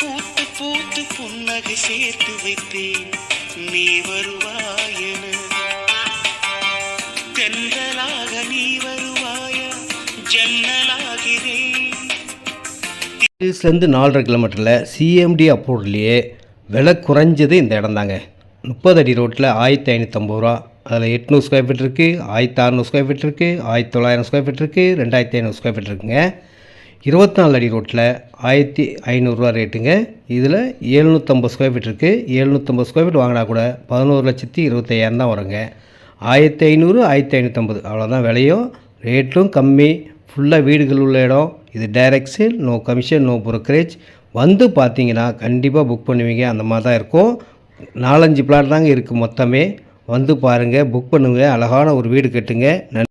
பூத்து பூத்து புன்னகை சேர்த்து வைத்தேன். நீ வருவாயன. தென்றலாக நீ வருவாய ஜன்னலாகிறேன். சிட்டிஸ்லேருந்து நாலரை கிலோமீட்டரில் சிஎம்டி அப்போர்ட்லேயே விலை குறைஞ்சது இந்த இடம் தாங்க முப்பது அடி ரோட்டில் ஆயிரத்தி ஐநூற்றம்பது ரூபா. அதில் எட்நூறு ஸ்கொயர் ஃபீட் இருக்குது ஆயிரத்தி அறநூறு ஸ்கொயர் ஃபீட் இருக்குது ஆயிரத்தி தொள்ளாயிரம் ஸ்கொயர் ஃபீட் இருக்குது ரெண்டாயிரத்தி ஐநூறு ஸ்கொயர் ஃபீட் இருக்குங்க இருபத்தி நாலு அடி ரோட்டில் ஆயிரத்தி ஐநூறுரூவா ரேட்டுங்க இதில் எழுநூற்றம்பது ஸ்கொயர் ஃபீட் இருக்குது எழுநூற்றம்பது ஸ்கொயர் ஃபீட் வாங்கினா கூட பதினோரு லட்சத்தி இருபத்தையாயிரம் தான் வருங்க. ஆயிரத்தி ஐநூறு ஆயிரத்தி ஐநூற்றம்பது அவ்வளோதான் விலையும் ரேட்டும் கம்மி. ஃபுல்லாக வீடுகள் உள்ள இடம். இது direct sale no commission no brokerage வந்து பார்த்தீங்கன்னா கண்டிப்பாக புக் பண்ணுவீங்க. அந்த மாதிரி தான் இருக்கும். நாலஞ்சு பிளாட் தாங்க இருக்குது மொத்தமே. வந்து பாருங்கள் புக் பண்ணுங்க அழகான ஒரு வீடு கட்டுங்க. நன்றி.